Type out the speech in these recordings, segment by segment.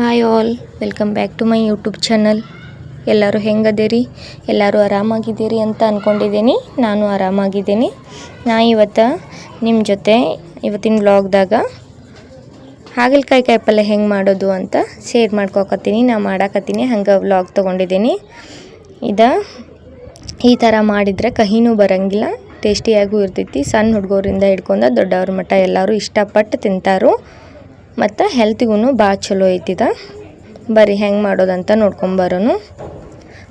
Hi all, welcome back to my YouTube channel. ಎಲ್ಲರೂ ಹೆಂಗದೇರಿ? ಎಲ್ಲರೂ ಆರಾಮಾಗಿದ್ದೀರಿ ಅಂತ ಅಂದ್ಕೊಂಡಿದ್ದೀನಿ ನಾನು ಆರಾಮಾಗಿದ್ದೀನಿ. ನಾ ಇವತ್ತು ನಿಮ್ಮ ಜೊತೆ ಇವತ್ತಿನ ವ್ಲಾಗ್ದಾಗ ಹಾಗಲಕಾಯಿ ಕಾಯಿಪಲ್ಯ ಹೆಂಗೆ ಮಾಡೋದು ಅಂತ ಶೇರ್ ಮಾಡ್ಕೊಕತ್ತೀನಿ. ನಾ ಮಾಡಾಕತ್ತೀನಿ, ಹಂಗೆ ವ್ಲಾಗ್ ತೊಗೊಂಡಿದ್ದೀನಿ. ಇದು ಈ ಥರ ಮಾಡಿದರೆ ಕಹಿನೂ ಬರಂಗಿಲ್ಲ, ಟೇಸ್ಟಿಯಾಗೂ ಇರ್ತೈತಿ. ಸಣ್ಣ ಹುಡುಗರಿಂದ ಹಿಡ್ಕೊಂಡು ದೊಡ್ಡವ್ರ ಮಟ್ಟ ಎಲ್ಲರೂ ಇಷ್ಟಪಟ್ಟು ತಿಂತಾರು. ಮತ್ತು ಹೆಲ್ತಿಗೂ ಭಾಳ ಚಲೋ ಐತಿದ. ಬರೀ ಹೆಂಗೆ ಮಾಡೋದಂತ ನೋಡ್ಕೊಂಬರೋನು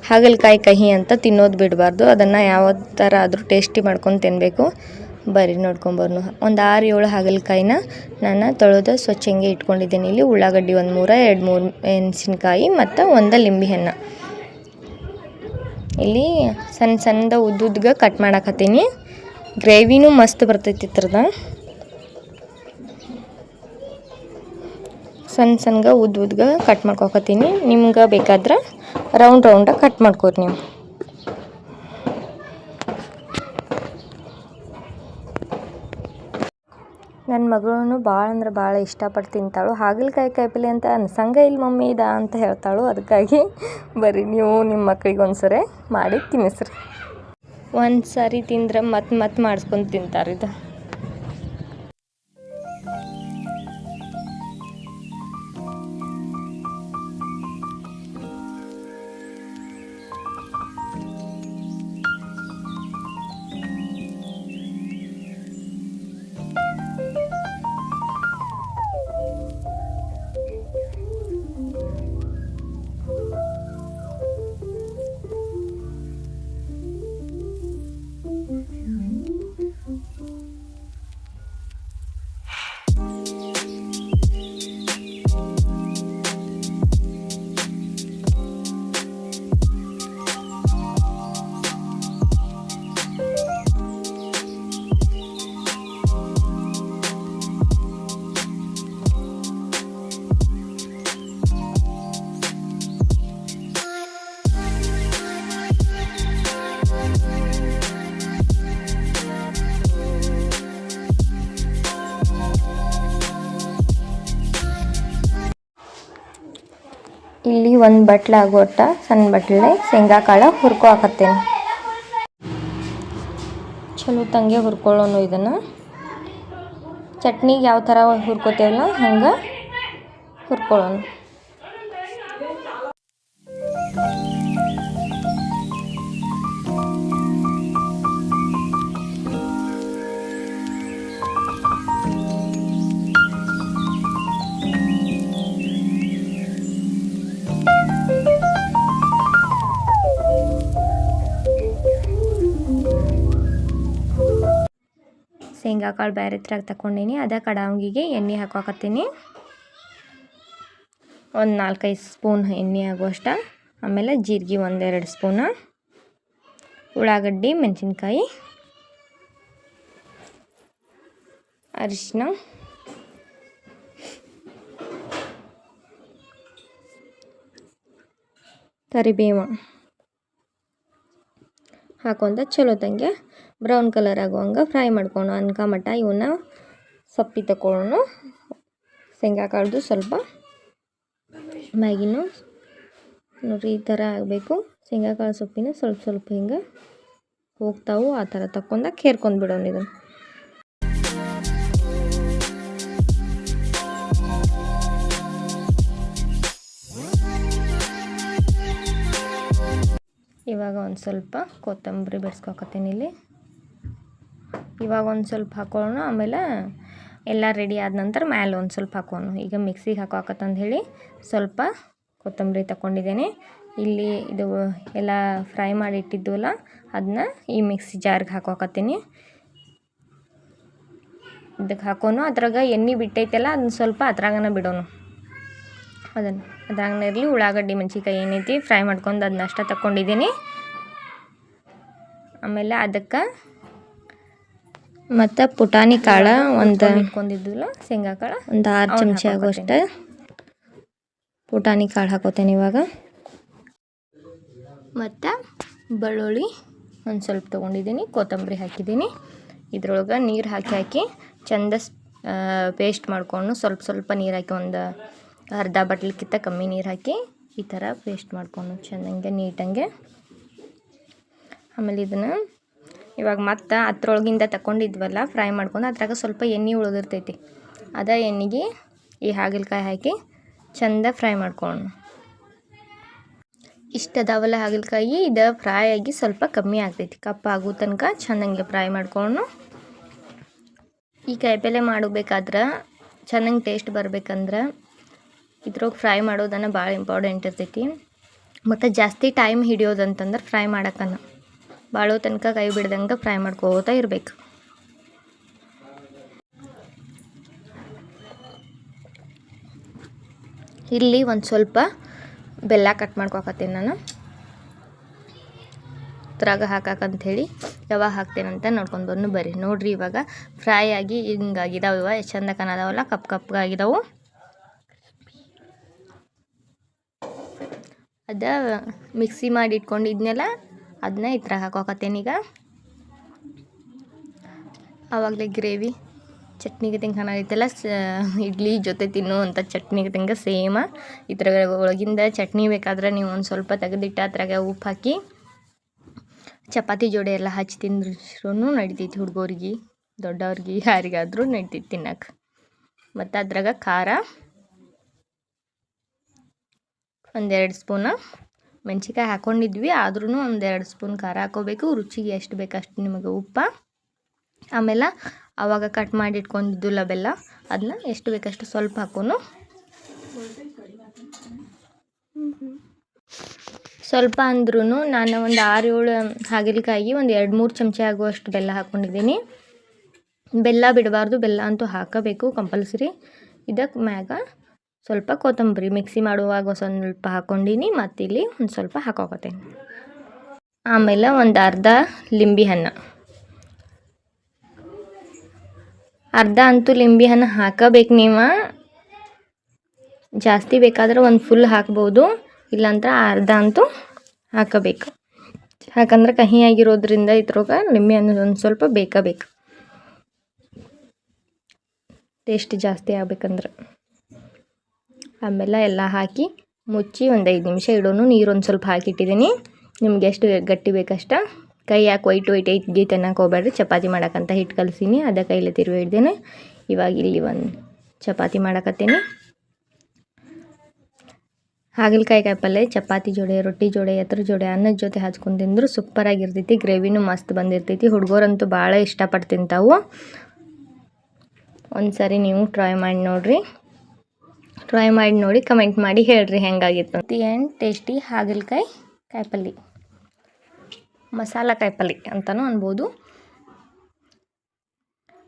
ಹಾಗಲಕಾಯಿ ಕಹಿ ಅಂತ ತಿನ್ನೋದು ಬಿಡಬಾರ್ದು. ಅದನ್ನು ಯಾವ ಥರ ಆದರೂ ಟೇಸ್ಟಿ ಮಾಡ್ಕೊಂಡು ತಿನ್ನಬೇಕು ಬರೀ ನೋಡ್ಕೊಂಬರ್ನು ಒಂದು ಆರು ಏಳು ಹಾಗಲಕಾಯಿನ ನಾನು ತೊಳೆದು ಸ್ವಚ್ಛಂಗೆ ಇಟ್ಕೊಂಡಿದ್ದೀನಿ. ಇಲ್ಲಿ ಉಳ್ಳಾಗಡ್ಡಿ ಒಂದು ಮೂರ, ಎರಡು ಮೂರು ಮೆಣಸಿನ್ಕಾಯಿ ಮತ್ತು ಒಂದು ಲಿಂಬೆ ಹಣ್ಣು. ಇಲ್ಲಿ ಸಣ್ಣ ಸಣ್ಣದ ಉದ್ದುದ್ಗೆ ಕಟ್ ಮಾಡಾಕತ್ತೀನಿ. ಗ್ರೇವಿನೂ ಮಸ್ತ್ ಬರ್ತೈತಿ ಇದ್ರದ. ಸಣ್ಣ ಸಣ್ಣಗೆ ಉದ್ದ ಉದ್ದಗೆ ಕಟ್ ಮಾಡ್ಕೊತೀನಿ ನಿಮ್ಗೆ ಬೇಕಾದ್ರೆ ರೌಂಡ್ ರೌಂಡಾಗಿ ಕಟ್ ಮಾಡ್ಕೋರಿ ನೀವು. ನನ್ನ ಮಗಳೂ ಭಾಳ ಅಂದ್ರೆ ಭಾಳ ಇಷ್ಟಪಟ್ಟು ತಿಂತಾಳು. ಹಾಗಲಕಾಯಿ ಕಾಯಿಪಲ್ಲೆ ಅಂತ ಅನ್ಸಂಗ ಇಲ್ಲ ಮಮ್ಮಿ ಇದ ಅಂತ ಹೇಳ್ತಾಳು. ಅದಕ್ಕಾಗಿ ಬರೀ ನೀವು ನಿಮ್ಮ ಮಕ್ಳಿಗೆ ಒಂದ್ಸರಿ ಮಾಡಿ ತಿನ್ನಿಸ್ರಿ. ಒಂದು ಸಾರಿ ತಿಂದ್ರೆ ಮತ್ತೆ ಮತ್ತೆ ಮಾಡಿಸ್ಕೊಂಡು ತಿಂತಾರೆ ಇದು. ಇಲ್ಲಿ ಒಂದು ಬಟ್ಲ ಆಗೋಟ ಸಣ್ಣ ಬಟ್ಲೆ ಶೇಂಗಾ ಕಾಳು ಹುರ್ಕೊ ಹಾಕತ್ತೇನೆ. ಚಲೋ ತಂಗೆ ಹುರ್ಕೊಳ್ಳೋನು ಇದನ್ನು. ಚಟ್ನಿಗೆ ಯಾವ ಥರ ಹುರ್ಕೋತೇವಲ್ಲ ಹಂಗೆ ಹುರ್ಕೊಳ್ಳೋಣ ಶೇಂಗಾ ಕಾಳು ಬೇರೆ ಥರ ತಗೊಂಡೀನಿ ಅದೇ ಕಡಾವಂಗಿಗೆ ಎಣ್ಣೆ ಹಾಕೋಕತ್ತೀನಿ. ಒಂದು ನಾಲ್ಕೈದು ಸ್ಪೂನ್ ಎಣ್ಣೆ ಆಗುವಷ್ಟ. ಆಮೇಲೆ ಜೀರಿಗೆ ಒಂದೆರಡು ಸ್ಪೂನ. ಉಳ್ಳಾಗಡ್ಡಿ, ಮೆಣಸಿನ್ಕಾಯಿ ಅರಿಶಿನ ಕರಿಬೇವ. ಹಾಕೊಂಡ ಚಲೋ ತಂಗೆ. ಬ್ರೌನ್ ಕಲರ್ ಆಗುವಂಗೆ ಫ್ರೈ ಮಾಡ್ಕೊಂಡು ಅನ್ಕ ಮಟ್ಟ ಇವನ್ನ ಸಪ್ಪಿ ತಗೊಳ್ಳೋಣ ಶೇಂಗಾ ಕಾಳ್ದು ಸ್ವಲ್ಪ. ಮ್ಯಾಗಿನೂ ನೋಡ್ರಿ ಈ ಥರ ಆಗಬೇಕು. ಶೇಂಗಾ ಕಾಳು ಸೊಪ್ಪಿನ ಸ್ವಲ್ಪ ಸ್ವಲ್ಪ ಹಿಂಗೆ ಹೋಗ್ತಾವು. ಆ ಥರ ತಕ್ಕೊಂಡ ಕೇರ್ಕೊಂಡು ಬಿಡೋಣ ಇದನ್ನು. ಇವಾಗ ಒಂದು ಸ್ವಲ್ಪ ಕೊತ್ತಂಬರಿ ಬೆಳೆಸ್ಕೊಕತ್ತೀನಿ ಇಲ್ಲಿ. ಇವಾಗ ಒಂದು ಸ್ವಲ್ಪ ಹಾಕೊಳ್ಳೋಣ, ಆಮೇಲೆ ಎಲ್ಲ ರೆಡಿ ಆದ ನಂತರ ಮ್ಯಾಲೆ ಒಂದು ಸ್ವಲ್ಪ ಹಾಕೋಣ. ಈಗ ಮಿಕ್ಸಿಗೆ ಹಾಕೋಕತ್ತಂದು ಹೇಳಿ ಸ್ವಲ್ಪ ಕೊತ್ತಂಬರಿ ತಗೊಂಡಿದ್ದೇನೆ ಇಲ್ಲಿ ಇದು ಎಲ್ಲ ಫ್ರೈ ಮಾಡಿ ಇಟ್ಟಿದ್ವಲ್ಲ ಅದನ್ನ ಈ ಮಿಕ್ಸಿ ಜಾರ್ಗೆ ಹಾಕೋಕತ್ತೀನಿ. ಇದಕ್ಕೆ ಹಾಕೋನು ಅದ್ರಾಗ ಎಣ್ಣೆ ಬಿಟ್ಟೈತಲ್ಲ ಅದನ್ನ ಸ್ವಲ್ಪ ಅದ್ರಾಗನ ಬಿಡೋನು ಅದನ್ನು. ಇರಲಿ ಉಳ್ಳಾಗಡ್ಡಿ ಮೆಣಸಿನ್ಕಾಯಿ ಏನೈತಿ ಫ್ರೈ ಮಾಡ್ಕೊಂಡು ಅದನ್ನ ಅಷ್ಟ ತಗೊಂಡಿದ್ದೀನಿ ಆಮೇಲೆ ಅದಕ್ಕೆ ಮತ್ತು ಪುಟಾಣಿ ಕಾಳು ಒಂದು ಇಟ್ಕೊಂಡಿದ್ದಿಲ್ಲ ಶೇಂಗಾ ಕಾಳು. ಒಂದು ಆರು ಚಮಚ ಆಗೋಷ್ಟು ಪುಟಾಣಿ ಕಾಳು ಹಾಕೋತೇನೆ ಇವಾಗ. ಮತ್ತು ಬೆಳ್ಳುಳ್ಳಿ ಒಂದು ಸ್ವಲ್ಪ ತೊಗೊಂಡಿದ್ದೀನಿ ಕೊತ್ತಂಬರಿ ಹಾಕಿದ್ದೀನಿ. ಇದ್ರೊಳಗೆ ನೀರು ಹಾಕಿ ಹಾಕಿ ಚಂದ ಪೇಸ್ಟ್ ಮಾಡ್ಕೊಂಡು ಸ್ವಲ್ಪ ಸ್ವಲ್ಪ ನೀರು ಹಾಕಿ ಒಂದು ಅರ್ಧ ಬಟ್ಲಿಕ್ಕಿಂತ ಕಮ್ಮಿ ನೀರು ಹಾಕಿ ಈ ಥರ ಪೇಸ್ಟ್ ಮಾಡ್ಕೊಂಡು ಚೆನ್ನಾಗೆ ನೀಟಂಗೆ. ಆಮೇಲೆ ಇದನ್ನು ಇವಾಗ ಮತ್ತೆ ಅದ್ರೊಳಗಿಂದ ತಗೊಂಡಿದ್ವಲ್ಲ ಫ್ರೈ ಮಾಡ್ಕೊಂಡು ಅದ್ರಾಗ ಸ್ವಲ್ಪ ಎಣ್ಣೆ ಉಳಿದಿರ್ತೈತಿ. ಅದ ಎಣ್ಣೆಗೆ ಈ ಹಾಗಲಕಾಯಿ ಹಾಕಿ ಚಂದ ಫ್ರೈ ಮಾಡ್ಕೊಂಡು ಇಷ್ಟು ಅದಾವಲ್ಲ ಹಾಗಲಕಾಯಿ, ಇದು ಫ್ರೈ ಆಗಿ ಸ್ವಲ್ಪ ಕಮ್ಮಿ ಆಗ್ತೈತಿ. ಕಪ್ಪಾಗೋ ತನಕ ಚೆನ್ನಾಗೆ ಫ್ರೈ ಮಾಡ್ಕೊಂಡು ಈ ಕಾಯಿಪಲ್ಲೆ ಮಾಡಬೇಕಾದ್ರೆ ಚೆನ್ನಾಗಿ ಟೇಸ್ಟ್ ಬರ್ಬೇಕಂದ್ರೆ ಇದ್ರೊಳಗೆ ಫ್ರೈ ಮಾಡೋದನ್ನು ಭಾಳ ಇಂಪಾರ್ಟೆಂಟ್ ಇರ್ತೈತಿ. ಮತ್ತು ಜಾಸ್ತಿ ಟೈಮ್ ಹಿಡಿಯೋದಂತಂದ್ರೆ ಫ್ರೈ ಮಾಡೋಕ್ಕನ. ಭಾಳ ತನಕ ಕೈ ಬಿಡ್ದಂಗೆ ಫ್ರೈ ಮಾಡ್ಕೋತಾ ಇರಬೇಕು. ಇಲ್ಲಿ ಒಂದು ಸ್ವಲ್ಪ ಬೆಲ್ಲ ಕಟ್ ಮಾಡ್ಕೊಕತ್ತೀನಿ ನಾನು. ಇದ್ರಾಗ ಹಾಕಾಕಂಥೇಳಿ ಯಾವಾಗ ಹಾಕ್ತೇನಂತ ನೋಡ್ಕೊಂಡು ಬಂದು ಬರ್ರಿ. ನೋಡ್ರಿ ಇವಾಗ ಫ್ರೈ ಆಗಿ ಹಿಂಗಾಗಿದಾವೆ ಇವಾಗ ಎಷ್ಟು ಚಂದ ಕಾಣದಾವಲ್ಲ. ಕಪ್ ಕಪ್ಗಾಗಿದಾವು. ಅದ ಮಿಕ್ಸಿ ಮಾಡಿ ಇಟ್ಕೊಂಡಿದ್ನೆಲ್ಲ ಅದನ್ನ ಇತ್ರ ಹಾಕೋಕತ್ತೇನೆ ಈಗ. ಆವಾಗಲೇ ಗ್ರೇವಿ ಚಟ್ನಿಗೆ ತಿಂಗೆ ಐತಲ್ಲ ಸ ಇಡ್ಲಿ ಜೊತೆ ತಿನ್ನುವಂಥ ಚಟ್ನಿಗೆ ತಿಂಗೆ ಸೇಮ ಇದ್ರಾಗ ಒಳಗಿಂದ ಚಟ್ನಿ ಬೇಕಾದ್ರೆ ನೀವು ಒಂದು ಸ್ವಲ್ಪ ತೆಗೆದಿಟ್ಟು ಅದ್ರಾಗ ಉಪ್ಪು ಹಾಕಿ, ಚಪಾತಿ ಜೋಡಿ ಎಲ್ಲ ಹಚ್ಚಿ ತಿಂದ್ರೂ ನಡಿತೈತಿ ಹುಡುಗೋರಿಗೆ, ದೊಡ್ಡವ್ರಿಗೆ, ಯಾರಿಗಾದರೂ ನಡಿತೈತಿ ತಿನ್ನಕ್ಕೆ ಮತ್ತು ಅದ್ರಾಗ ಖಾರ. ಒಂದೆರಡು ಸ್ಪೂನ ಮೆಣಸಿಕಾಯಿ ಹಾಕ್ಕೊಂಡಿದ್ವಿ ಆದ್ರೂ ಒಂದೆರಡು ಸ್ಪೂನ್ ಖಾರ ಹಾಕೋಬೇಕು. ರುಚಿಗೆ ಎಷ್ಟು ಬೇಕು ಅಷ್ಟು ನಿಮಗೆ ಉಪ್ಪ. ಆಮೇಲೆ ಆವಾಗ ಕಟ್ ಮಾಡಿ ಇಟ್ಕೊಂಡಿದ್ದಿಲ್ಲ ಬೆಲ್ಲ ಅದನ್ನ ಎಷ್ಟು ಬೇಕಷ್ಟು ಸ್ವಲ್ಪ ಹಾಕೋನು. ಸ್ವಲ್ಪ ಅಂದ್ರೂ ನಾನು ಒಂದು ಆರು ಏಳು ಹಾಗಲಕಾಯಿ ಒಂದು ಎರಡು ಮೂರು ಚಮಚ ಆಗುವಷ್ಟು ಬೆಲ್ಲ ಹಾಕ್ಕೊಂಡಿದ್ದೀನಿ ಬೆಲ್ಲ ಬಿಡಬಾರ್ದು. ಬೆಲ್ಲ ಅಂತೂ ಹಾಕಬೇಕು ಕಂಪಲ್ಸರಿ. ಇದಕ್ಕೆ ಮ್ಯಾಗ ಸ್ವಲ್ಪ ಕೊತ್ತಂಬರಿ ಮಿಕ್ಸಿ ಮಾಡುವಾಗ ಸ್ವಲ್ಪ ಹಾಕ್ಕೊಂಡಿನಿ ಮತ್ತಿಲ್ಲಿ ಒಂದು ಸ್ವಲ್ಪ ಹಾಕೋಕತ್ತೇನೆ. ಆಮೇಲೆ ಒಂದು ಅರ್ಧ ಲಿಂಬಿ ಹಣ್ಣು. ಅರ್ಧ ಅಂತೂ ಲಿಂಬೆ ಹಣ್ಣು ಹಾಕಬೇಕು ನೀವು. ಜಾಸ್ತಿ ಬೇಕಾದ್ರೆ ಒಂದು ಫುಲ್ ಹಾಕ್ಬೋದು, ಇಲ್ಲಾಂದ್ರೆ ಅರ್ಧ ಅಂತೂ ಹಾಕಬೇಕು. ಯಾಕಂದ್ರೆ ಕಹಿಯಾಗಿರೋದ್ರಿಂದ ಇದ್ರೊಳಗೆ ಲಿಂಬೆ ಹಣ್ಣು ಒಂದು ಸ್ವಲ್ಪ ಬೇಕಾ ಬೇಕು. ಟೇಸ್ಟ್ ಜಾಸ್ತಿ ಆಗ್ಬೇಕಂದ್ರೆ. ಆಮೇಲೆ ಎಲ್ಲ ಹಾಕಿ ಮುಚ್ಚಿ ಒಂದು ಐದು ನಿಮಿಷ ಇಡೋನು. ನೀರು ಒಂದು ಸ್ವಲ್ಪ ಹಾಕಿಟ್ಟಿದ್ದೀನಿ. ನಿಮ್ಗೆ ಎಷ್ಟು ಗಟ್ಟಿ ಬೇಕಷ್ಟ. ಕೈ ಯಾಕೆ ವೈಟ್ ವೈಟ್ ಐತಿ ಅನ್ನಕ್ಕೆ ಹೋಗ್ಬೇಡ್ರಿ. ಚಪಾತಿ ಮಾಡೋಕ್ಕಂತ ಹಿಟ್ಟು ಕಲಸೀನಿ. ಅದ ಕೈಲೇ ತಿರುವಿ ಹಿಡ್ದೇನೆ ಇವಾಗ ಇಲ್ಲಿ ಒಂದು ಚಪಾತಿ ಮಾಡಕತ್ತೀನಿ. ಹಾಗಲಕಾಯಿ ಕಾಯಿ ಪಲ್ಯ ಚಪಾತಿ ಜೋಡೆ, ರೊಟ್ಟಿ ಜೋಡೆ, ಎತ್ತರ ಜೋಡೆ, ಅನ್ನದ ಜೊತೆ ಹಚ್ಕೊಂಡು ತಿಂದ್ರು ಸೂಪರಾಗಿರ್ತೈತಿ ಗ್ರೇವಿನೂ ಮಸ್ತ್ ಬಂದಿರ್ತೈತಿ. ಹುಡುಗರಂತೂ ಭಾಳ ಇಷ್ಟಪಟ್ಟು ತಿಂತಾವು ಒಂದು ಸರಿ ನೀವು ಟ್ರೈ ಮಾಡಿ ನೋಡಿರಿ. ಟ್ರೈ ಮಾಡಿ ನೋಡಿ ಕಮೆಂಟ್ ಮಾಡಿ ಹೇಳ್ರಿ ಹೆಂಗಾಗಿತ್ತು ದಿ ಆ್ಯಂಡ್ ಟೇಸ್ಟಿ ಹಾಗಲಕಾಯಿ ಕಾಯಿಪಲ್ಯ ಮಸಾಲ ಕಾಯಿಪಲ್ಯ ಅಂತಲೂ ಅನ್ಬೋದು.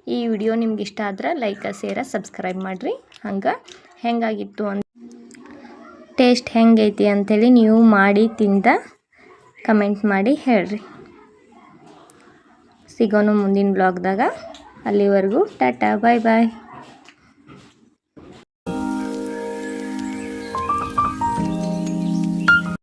ಈ ವಿಡಿಯೋ ನಿಮ್ಗೆ ಇಷ್ಟ ಆದ್ರೆ ಲೈಕ್ ಸೇರ ಸಬ್ಸ್ಕ್ರೈಬ್ ಮಾಡಿರಿ. ಹಂಗೆ ಹೆಂಗಾಗಿತ್ತು ಅಂತ. ಟೇಸ್ಟ್ ಹೆಂಗೈತಿ ಅಂಥೇಳಿ ನೀವು ಮಾಡಿ ತಿಂದ ಕಮೆಂಟ್ ಮಾಡಿ ಹೇಳ್ರಿ. ಸಿಗೋನು ಮುಂದಿನ ಬ್ಲಾಗ್ದಾಗ ಅಲ್ಲಿವರೆಗೂ ಟಾಟಾ ಬಾಯ್ ಬಾಯ್